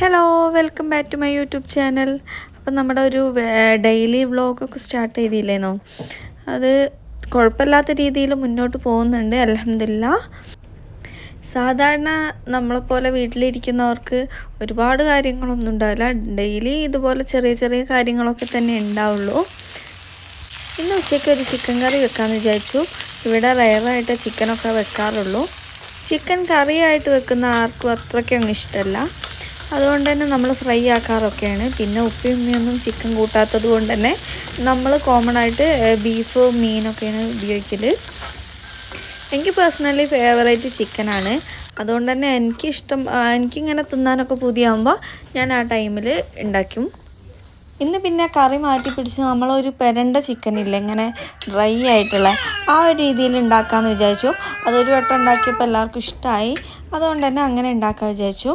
Hello welcome back to my YouTube channel അപ്പം നമ്മുടെ ഒരു ഡെയിലി വ്ളോഗൊക്കെ സ്റ്റാർട്ട് ചെയ്തില്ലേന്നോ? അത് കുഴപ്പമില്ലാത്ത രീതിയിൽ മുന്നോട്ട് പോകുന്നുണ്ട് അലഹമില്ല സാധാരണ നമ്മളെപ്പോലെ വീട്ടിലിരിക്കുന്നവർക്ക് ഒരുപാട് കാര്യങ്ങളൊന്നും ഉണ്ടാവില്ല. ഡെയിലി ഇതുപോലെ ചെറിയ ചെറിയ കാര്യങ്ങളൊക്കെ തന്നെ ഉണ്ടാവുള്ളൂ. ഇന്ന് ഉച്ചയ്ക്ക് ഒരു ചിക്കൻ കറി വെക്കാമെന്ന് വിചാരിച്ചു. ഇവിടെ റയറായിട്ട് ചിക്കനൊക്കെ വെക്കാറുള്ളൂ. ചിക്കൻ കറിയായിട്ട് വെക്കുന്ന ആർക്കും അത്രയ്ക്ക് അങ്ങ് ഇഷ്ടമല്ല. അതുകൊണ്ട് തന്നെ നമ്മൾ ഫ്രൈ ആക്കാറൊക്കെയാണ്. പിന്നെ ഉപ്പയും ഉമ്മയൊന്നും ചിക്കൻ കൂട്ടാത്തത് കൊണ്ട് തന്നെ നമ്മൾ കോമൺ ആയിട്ട് ബീഫ് മീനൊക്കെയാണ് ഉപയോഗിക്കൽ എനിക്ക് പേഴ്സണലി ഫേവറേറ്റ് ചിക്കനാണ് അതുകൊണ്ട് തന്നെ എനിക്കിഷ്ടം എനിക്കിങ്ങനെ തിന്നാനൊക്കെ പുതിയാകുമ്പോൾ ഞാൻ ആ ടൈമിൽ ഉണ്ടാക്കും. ഇന്ന് പിന്നെ കറി മാറ്റി പിടിച്ച് നമ്മളൊരു പെരണ്ട ചിക്കൻ ഇല്ല ഇങ്ങനെ ഡ്രൈ ആയിട്ടുള്ള ആ ഒരു രീതിയിൽ ഉണ്ടാക്കാമെന്ന് വിചാരിച്ചു. അതൊരു വട്ടം ഉണ്ടാക്കിയപ്പോൾ എല്ലാവർക്കും ഇഷ്ടമായി അതുകൊണ്ട് തന്നെ അങ്ങനെ ഉണ്ടാക്കാൻ വിചാരിച്ചു.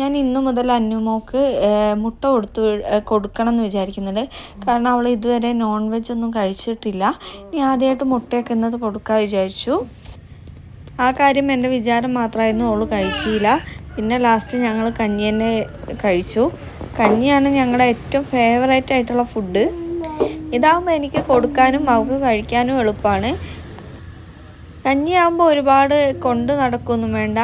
ഞാൻ ഇന്ന് മുതൽ അന്നുമോക്ക് മുട്ട കൊടുത്ത് കൊടുക്കണം എന്ന് വിചാരിക്കുന്നുണ്ട്. കാരണം അവൾ ഇതുവരെ നോൺ വെജ് ഒന്നും കഴിച്ചിട്ടില്ല. ഇനി ആദ്യമായിട്ട് മുട്ടയൊക്കെ ഇന്നത് കൊടുക്കാൻ വിചാരിച്ചു. ആ കാര്യം എന്റെ വിചാരം മാത്രമായിരുന്നു അവൾ കഴിച്ചില്ല. പിന്നെ ലാസ്റ്റ് ഞങ്ങൾ കഞ്ഞി തന്നെ കഴിച്ചു. കഞ്ഞിയാണ് ഞങ്ങളുടെ ഏറ്റവും ഫേവറേറ്റ് ആയിട്ടുള്ള ഫുഡ് ഇതാകുമ്പോൾ എനിക്ക് കൊടുക്കാനും അവൾക്ക് കഴിക്കാനും എളുപ്പമാണ് കഞ്ഞിയാകുമ്പോൾ ഒരുപാട് കൊണ്ട് നടക്കൊന്നും വേണ്ട.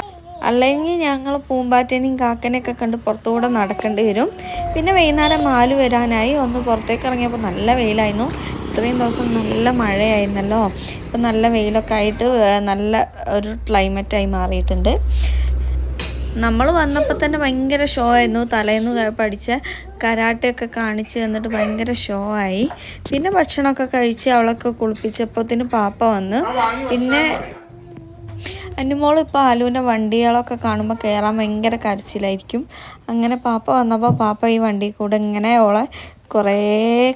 അല്ലെങ്കിൽ ഞങ്ങൾ പൂമ്പാറ്റേനെയും കാക്കനെയൊക്കെ കണ്ട് പുറത്തുകൂടെ നടക്കേണ്ടി വരും. പിന്നെ വൈകുന്നേരം മാൽ വരാനായി ഒന്ന് പുറത്തേക്ക് ഇറങ്ങിയപ്പോൾ നല്ല വെയിലായിരുന്നു. ഇത്രയും ദിവസം നല്ല മഴയായിരുന്നല്ലോ. ഇപ്പം നല്ല വെയിലൊക്കെ ആയിട്ട് നല്ല ഒരു ക്ലൈമറ്റായി മാറിയിട്ടുണ്ട്. നമ്മൾ വന്നപ്പോൾ തന്നെ ഭയങ്കര ഷോ ആയിരുന്നു. തലേന്ന് പഠിച്ച കരാട്ടയൊക്കെ കാണിച്ച് തന്നിട്ട് ഭയങ്കര ഷോ ആയി. പിന്നെ ഭക്ഷണമൊക്കെ കഴിച്ച് അവളൊക്കെ കുളിപ്പിച്ചപ്പോത്തിന് പാപ്പ വന്ന് പിന്നെ അന്നുമോൾ ഇപ്പോൾ ആലുവിന്റെ വണ്ടികളൊക്കെ കാണുമ്പോൾ കയറാൻ ഭയങ്കര കരച്ചിലായിരിക്കും. അങ്ങനെ പാപ്പ വന്നപ്പോൾ പാപ്പ ഈ വണ്ടി കൂടെ ഇങ്ങനെ അവളെ കുറേ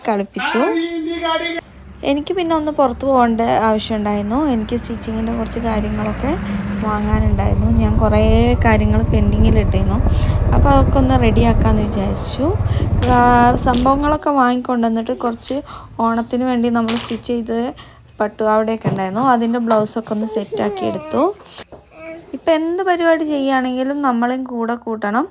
കളിപ്പിച്ചു. എനിക്ക് പിന്നെ ഒന്ന് പുറത്ത് പോകേണ്ട ആവശ്യമുണ്ടായിരുന്നു. എനിക്ക് സ്റ്റിച്ചിങ്ങിന്റെ കുറച്ച് കാര്യങ്ങളൊക്കെ വാങ്ങാനുണ്ടായിരുന്നു. ഞാൻ കുറേ കാര്യങ്ങൾ പെൻഡിങ്ങിലിട്ടിരുന്നു. അപ്പോൾ അതൊക്കെ ഒന്ന് റെഡിയാക്കാമെന്ന് വിചാരിച്ചു. സംഭവങ്ങളൊക്കെ വാങ്ങിക്കൊണ്ടുവന്നിട്ട് കുറച്ച് ഓണത്തിന് വേണ്ടി നമ്മൾ സ്റ്റിച്ച് ചെയ്ത് അവിടെയൊക്കെ ഉണ്ടായിരുന്നു. അതിന്റെ ബ്ലൗസൊക്കെ ഒന്ന് സെറ്റാക്കി എടുത്തു. ഇപ്പം എന്ത് പരിപാടി ചെയ്യുകയാണെങ്കിലും നമ്മളെയും കൂടെ കൂട്ടണം.